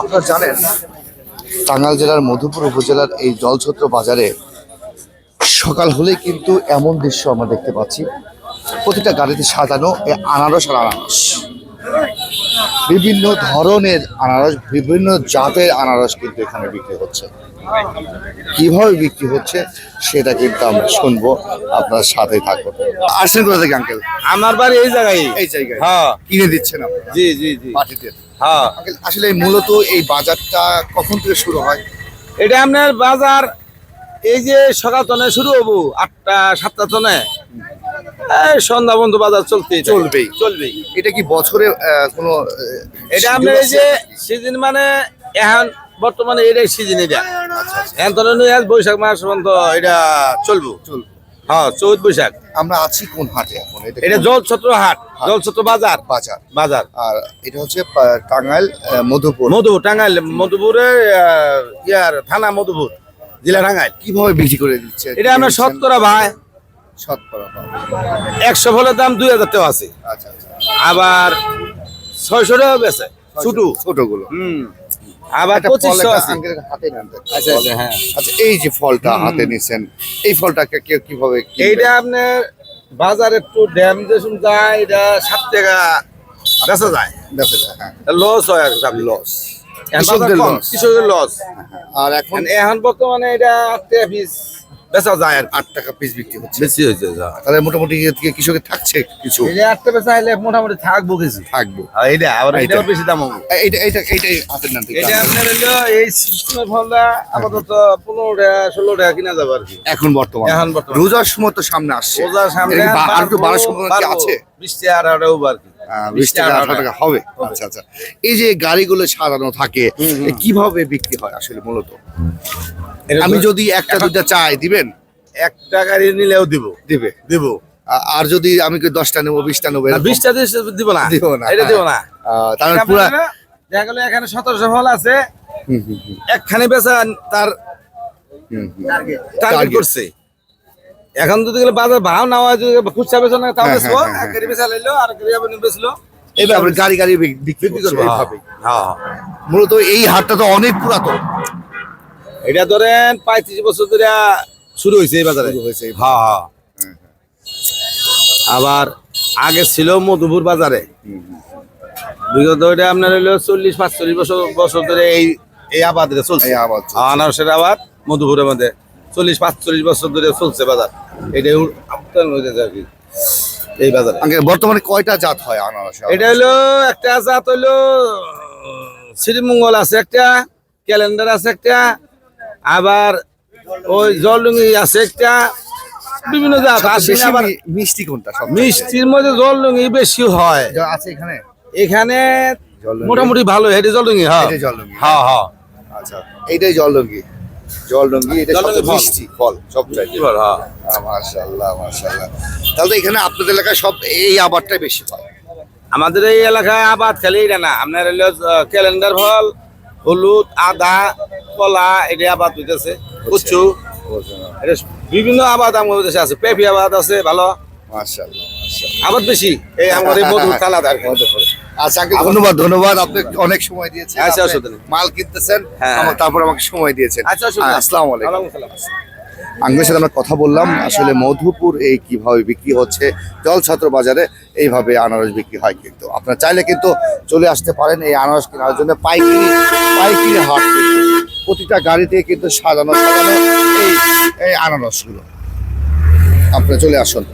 আপনারা জানেন, টাঙ্গাইল জেলার মধুপুর উপজেলার এই জলছত্র বাজারে সকাল হলেই কিন্তু এমন দৃশ্য আমরা দেখতে পাচ্ছি। প্রতিটা গাড়িতে সাজানো আনারস আর আনারস। বিভিন্ন ধরনের আনারস, বিভিন্ন জাতের আনারস কিন্তু এখানে বিক্রি হচ্ছে। কীভাবে বিক্রি হচ্ছে সেটা কিন্তু আমরা শুনব। আপনার সাথে থাকব। আসছেন কোথা থেকে আঙ্কেল? আমার বাড়ি এই জায়গায়। এই জায়গায়। হ্যাঁ। কিনে দিচ্ছেন আপনারা? জি জি জি। মাটিতে হ্যাঁ। আসলে মূলত এই বাজারটা কখন থেকে শুরু হয়? এটা আপনার বাজার এই যে সকাল তনে শুরু হব আটটা সাতটা তনে। সন্ধ্যা বন্ধু বাজার চলতে চলবেই। চলবেই। এটা কি বছরে কোনো এটা আপনার এই যে সিজন মানে এখন বর্তমানে এটাই সিজন এটা। এখন তো বৈশাখ মাস পর্যন্ত এটা চলবো। হ্যাঁ চৌদ বৈশাখ। আমরা আছি কোন হাটে এখন? এটা হাট। বাজার। বাজার। বাজার। আর এটা হচ্ছে টাঙ্গাইল মধুপুর। মধুপুর টাঙ্গাইল মধুপুরে ইয়ার থানা মধুপুর জেলা টাঙ্গাইল। কীভাবে বিক্রি করে দিচ্ছে? এটা আমরা শতকরা ভাই। শতকরা। একশো ফলের দাম দুই হাজার টাকা আছে। আচ্ছা আচ্ছা। আবার ছয়শো টাকা বেছে ছোটু। ছোটগুলো। হুম। আবার পঁচিশশো আছে। আচ্ছা আচ্ছা। হ্যাঁ। আচ্ছা এই যে ফলটা হাতে নিছেন এই ফলটাকে কেউ কীভাবে এইটা আপনার বাজার একটু ড্যাম দেশুন যায় এটা সাত টাকা বেচা যায়। বেঁচে যায়, হ্যাঁ। লস হয় আর কি লস কৃষকদের লস আর এখন? এখন বর্তমানে এটা পিস বেচা যায় আর আট টাকা পিস বিক্রি হচ্ছে। বেশি হয়েছে যা। তাহলে মোটামুটি থেকে কৃষকের থাকছে কিছু? এই আটটা বেচা হলে মোটামুটি থাকব কিছু। থাকব। আর এইটা আবার বেশি দাম হবে। এইটা এইটা এইটাই হাতের নাম এটা আপনার হলো এই সিস্টেমের ফলটা আপাতত পনেরো টাকা ষোলো টাকা কিনা যাবে আর কি। এখন বর্তমান। এখন বর্তমান। রোজার সময় তো সামনে আসছে। রোজার সামনে আর একটু বাড়ার সম্ভাবনা কি আছে? টাকা আর কি। বিশ টাকা আঠারো টাকা হবে। আচ্ছা আচ্ছা। এই যে গাড়িগুলো সাজানো থাকে কীভাবে বিক্রি হয় আসলে মূলত? এটা আমি যদি একটা দুটা চাই দিবেন? এক টাকার নিলেও দিব। দিবে। দিব। আর যদি আমি কি দশটা নেব বিশটা নেব বিশটা দিব না। দিব না, এটা দিব। না। তাহলে এটা দেখা গেলো এখানে সতেরোশো ফল আছে। একখানে বেচা তার। টার্গেট করছে। এখন যদি গেলে বাজার ভাও না হয় যদি খুচরা বেচা না তাও হ্যাঁ, বেচবো। হ্যাঁ, হ্যাঁ, এক গাড়ি বেচা লাইলো আর গাড়ি আবার বেচলো। এইভাবে গাড়ি গাড়ি বিক্রি করব এইভাবে হ্যাঁ। মূলত এই হাটটা তো অনেক পুরাতন। এটা ধরেন পঁয়ত্রিশ বছর ধরে শুরু হয়েছে এই বাজারে। হয়েছে এই হ্যাঁ হ্যাঁ। আবার আগে ছিল মধুপুর বাজারে। বিগত এটা আপনার হলো চল্লিশ পাঁচচল্লিশ বছর বছর ধরে এই এই আবাদ চলছে। আবাদ। আনারসের আবাদ মধুপুরের মধ্যে চল্লিশ পাঁচচল্লিশ বছর ধরে চলছে বাজার। এটা আমদানি হইতেছে আর কি এই বাজারে। বর্তমানে কয়টা জাত হয় আনারস এটা হলো একটা জাত হইল শ্রীমঙ্গল আছে একটা ক্যালেন্ডার আছে একটা আবার ওই জলডুঙ্গি আছে একটা বিভিন্ন জাত আছে আবার মিষ্টি কোনটা সব মিষ্টির মধ্যে জলডুঙ্গি বেশি হয়। আছে এখানে? এখানে? মোটামুটি ভালো হেঁটে জলডুঙ্গি হ্যাঁ। জলডুঙ্গি হ্যাঁ হ্যাঁ। আচ্ছা এইটাই জলডুঙ্গি জলডুঙ্গি এটা সবচেয়ে মিষ্টি ফল সব চাইতে। কি হ্যাঁ। মাশাআল্লাহ মাশাআল্লাহ। তাহলে এখানে আপনাদের এলাকায় সব এই আবারটাই বেশি হয়। আমাদের এই এলাকায় আবাদ খালি এটা না। আপনার হলো ক্যালেন্ডার ফল হলুদ আদা কলা এটা আবাদ হইতেছে। উচ্চু এটা বিভিন্ন আবাদ আমাদের দেশে আছে। পেঁপি আবাদ আছে ভালো। আবাদ বেশি। এই আমাদের মধুর তালাদ আর। আচ্ছা ধন্যবাদ ধন্যবাদ। আপনি অনেক সময় দিয়েছেন। আচ্ছা। মাল কিনতেছেন হ্যাঁ, আমার- তারপর আমাকে সময় দিয়েছেন। আচ্ছা আসসালামু আলাইকুম। ওয়ালাইকুম সাথে আমরা কথা বললাম আসলে মধুপুর এই কীভাবে বিক্রি হচ্ছে জলছত্র বাজারে এইভাবে আনারস বিক্রি হয় কিন্তু। আপনারা চাইলে কিন্তু চলে আসতে পারেন এই আনারস কেনার জন্য পাইকারি পাইকারি হাট প্রতিটা গাড়িতে কিন্তু সাজানো সাজানো এই এই আনারসগুলো। আপনি চলে আসুন।